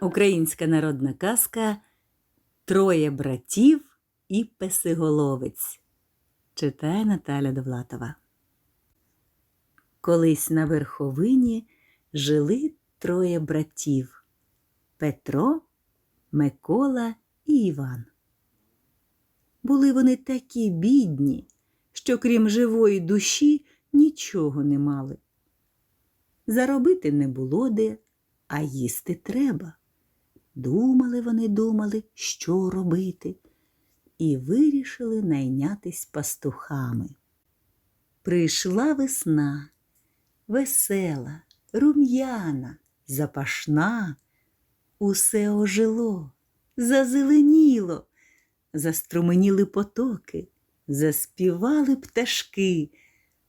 Українська народна казка Троє братів і песиголовець. Читає Наталя Довлатова. Колись на верховині жили троє братів Петро, Микола і Іван. Були вони такі бідні, що крім живої душі нічого не мали. Заробити не було де, а їсти треба. Думали вони, думали, що робити, і вирішили найнятись пастухами. Прийшла весна, весела, рум'яна, запашна, усе ожило, зазеленіло, заструменіли потоки, заспівали пташки,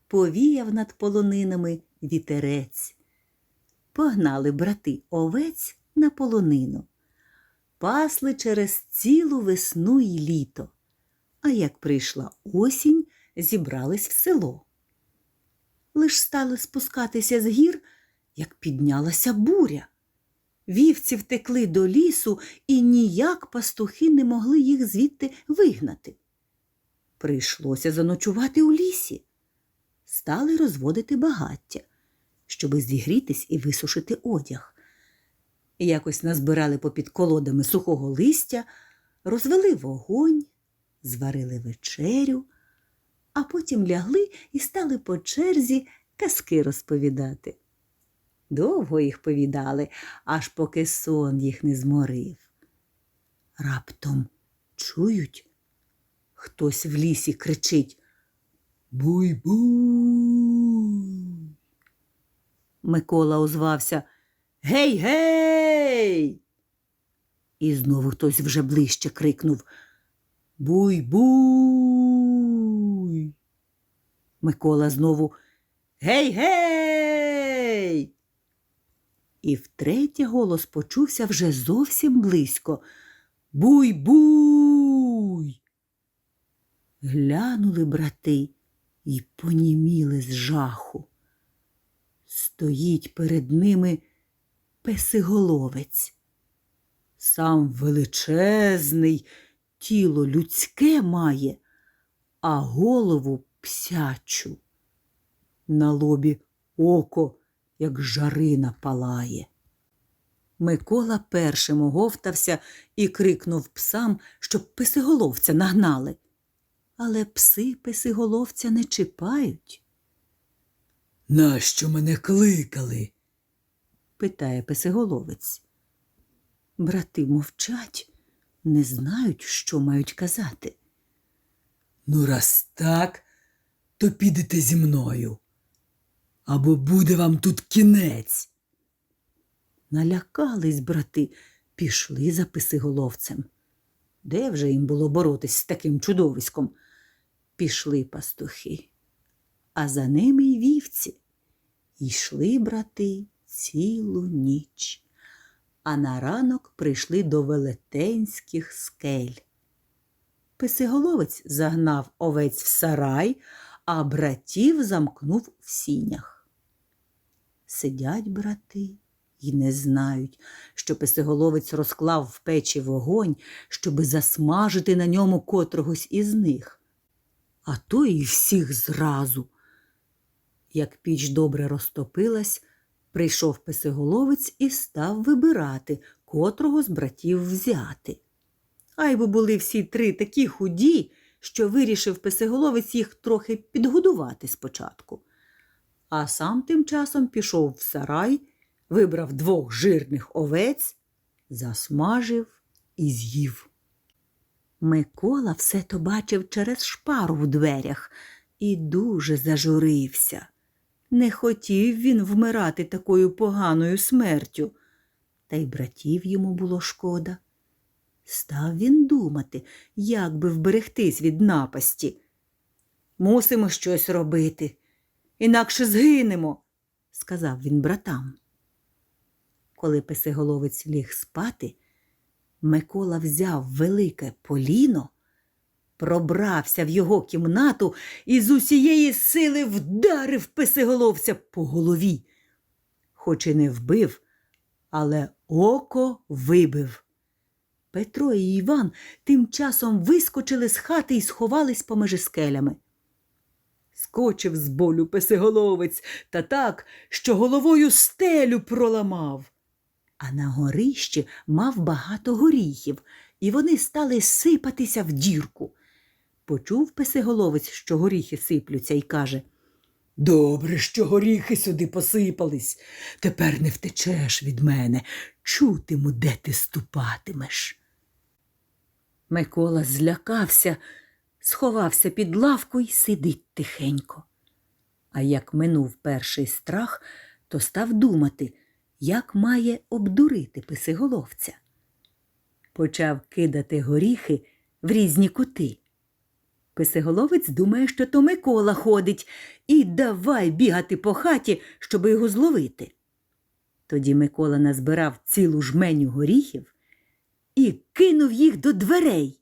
повіяв над полонинами вітерець. Погнали брати овець на полонину, пасли через цілу весну й літо. А як прийшла осінь, зібрались в село. Лиш стали спускатися з гір, як піднялася буря. Вівці втекли до лісу, і ніяк пастухи не могли їх звідти вигнати. Прийшлося заночувати у лісі. Стали розводити багаття, щоби зігрітись і висушити одяг. Якось назбирали попід колодами сухого листя, розвели вогонь, зварили вечерю, а потім лягли і стали по черзі казки розповідати. Довго їх повідали, аж поки сон їх не зморив. Раптом чують, хтось в лісі кричить Буй-буй. Микола озвався Гей, гей. І знову хтось вже ближче крикнув Буй-буй. Микола знову Гей, гей. І втретє голос почувся вже зовсім близько. Буй-буй. Глянули брати і поніміли з жаху. Стоїть перед ними песиголовець. Сам величезний, тіло людське має, а голову псячу. На лобі око, як жарина палає. Микола першим оговтався і крикнув псам, щоб песиголовця нагнали. Але пси песиголовця не чіпають. Нащо мене кликали? Питає песиголовець. Брати мовчать, не знають, що мають казати. Ну, раз так, то підете зі мною. Або буде вам тут кінець. Налякались брати, пішли за писиголовцем. Де вже їм було боротись з таким чудовиськом? Пішли пастухи, а за ними й вівці. Йшли брати цілу ніч, а на ранок прийшли до велетенських скель. Писиголовець загнав овець в сарай, а братів замкнув в сінях. Сидять брати і не знають, що писиголовець розклав в печі вогонь, щоби засмажити на ньому котрогось із них, а то і всіх зразу. Як піч добре розтопилась, прийшов писиголовець і став вибирати, котрого з братів взяти. Ай би були всі три такі худі, що вирішив писиголовець їх трохи підгодувати спочатку. А сам тим часом пішов в сарай, вибрав двох жирних овець, засмажив і з'їв. Микола все то бачив через шпару в дверях і дуже зажурився. Не хотів він вмирати такою поганою смертю, та й братів йому було шкода. Став він думати, як би вберегтись від напасті. Мусимо щось робити, інакше згинемо, сказав він братам. Коли песиголовець ліг спати, Микола взяв велике поліно, пробрався в його кімнату і з усієї сили вдарив песиголовця по голові. Хоч і не вбив, але око вибив. Петро і Іван тим часом вискочили з хати і сховались поміж скелями. Скочив з болю песиголовець та так, що головою стелю проламав. А на горищі мав багато горіхів, і вони стали сипатися в дірку. Почув песиголовець, що горіхи сиплються, і каже Добре, що горіхи сюди посипались. Тепер не втечеш від мене. Чутиму, де ти ступатимеш. Микола злякався, сховався під лавку й сидить тихенько. А як минув перший страх, то став думати, як має обдурити писиголовця. Почав кидати горіхи в різні кути. Писиголовець думає, що то Микола ходить, і давай бігати по хаті, щоб його зловити. Тоді Микола назбирав цілу жменю горіхів і кинув їх до дверей.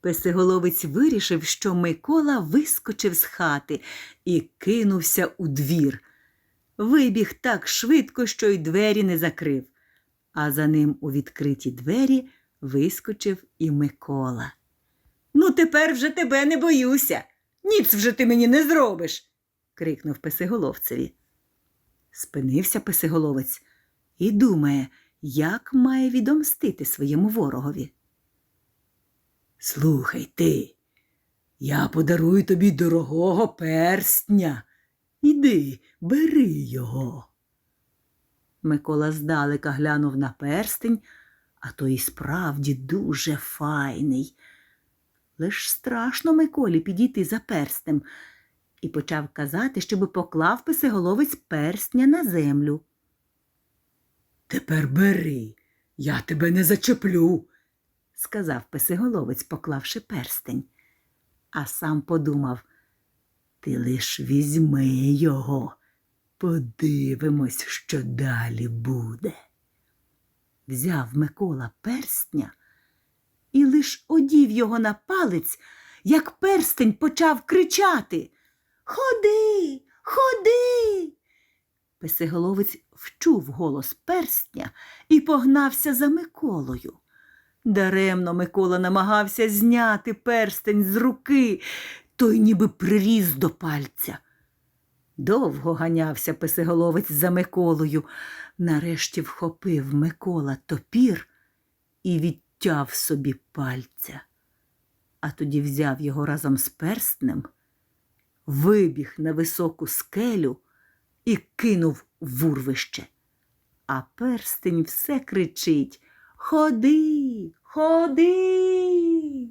Песиголовець вирішив, що Микола вискочив з хати і кинувся у двір. Вибіг так швидко, що й двері не закрив, а за ним у відкриті двері вискочив і Микола. Ну, тепер вже тебе не боюся. Ніц вже ти мені не зробиш. крикнув песиголовцеві. Спинився песиголовець і думає, як має відомстити своєму ворогові. Слухай ти, я подарую тобі дорогого перстня. Іди, бери його. Микола здалека глянув на перстень, а то і справді дуже файний. Лиш страшно Миколі підійти за перстем і почав казати, щоби поклав писиголовець перстня на землю. Тепер бери, я тебе не зачеплю. сказав писиголовець, поклавши перстень. А сам подумав ти лиш візьми його, подивимось, що далі буде. Взяв Микола перстня і лиш одів його на палець, як перстень почав кричати Ходи, ходи. Песиголовець вчув голос перстня і погнався за Миколою. Даремно Микола намагався зняти перстень з руки, той ніби приріс до пальця. Довго ганявся песиголовець за Миколою. Нарешті вхопив Микола топір і відтяв собі пальця. А тоді взяв його разом з перстнем, вибіг на високу скелю і кинув в урвище. А перстень все кричить Ходи, ходи.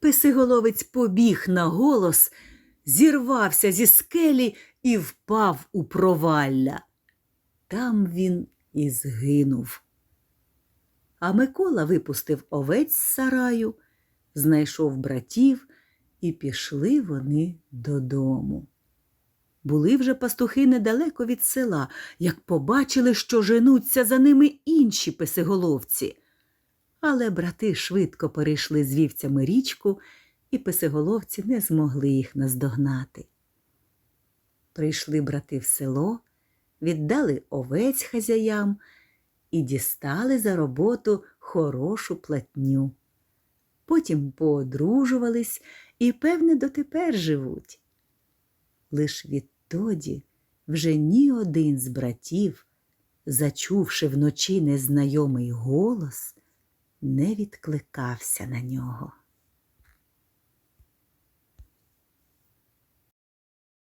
Писиголовець побіг на голос, зірвався зі скелі і впав у провалля. Там він і згинув. А Микола випустив овець з сараю, знайшов братів, і пішли вони додому. Були вже пастухи недалеко від села, як побачили, що женуться за ними інші писиголовці. Але брати швидко перейшли з вівцями річку, і писиголовці не змогли їх наздогнати. Прийшли брати в село, віддали овець хазяям і дістали за роботу хорошу платню. Потім поодружувались і, певне, дотепер живуть. Лиш відтоді вже ні один з братів, зачувши вночі незнайомий голос, не відкликався на нього.